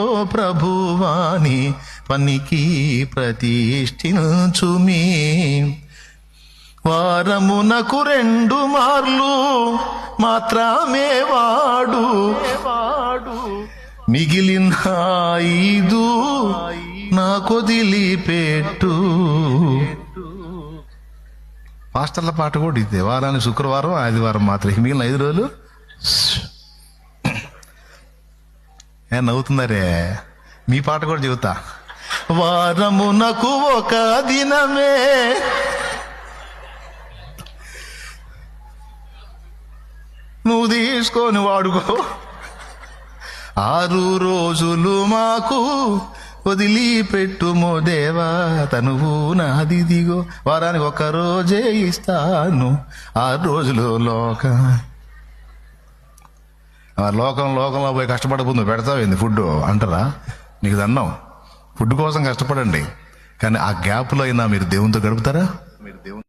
మీయో ప్రభువాని పనికి ప్రతిష్ఠించుమీ. వారమునకు రెండు మార్లు మాత్రమే వాడు. వాడు మిగిలిన ఐదు నా కొదిలి పెట్టు పాస్టర్ల పాట కూడా ఇదే. వారానికి శుక్రవారం ఆదివారం మాత్రం మిగిలిన ఐదు రోజులు? ఏ నవ్వుతున్నారే? మీ పాట కూడా చెబుతా. వారమునకు ఒక దినమే. నువ్వు తీసుకొని వాడుకో. ఆరు రోజులు మాకు వదిలిపెట్టుమో దేవా తనువు నాది దిగో. వారానికి ఒక రోజే ఇస్తాను. ఆరు రోజులు లోక లోకం లోకంలో పోయి కష్టపడకుండా పెడతావేంది ఫుడ్ అంటారా? నీకు అన్నాం ఫుడ్ కోసం కష్టపడండి. కానీ ఆ గ్యాప్లో అయినా మీరు దేవునితో గడుపుతారా? మీరు దేవుని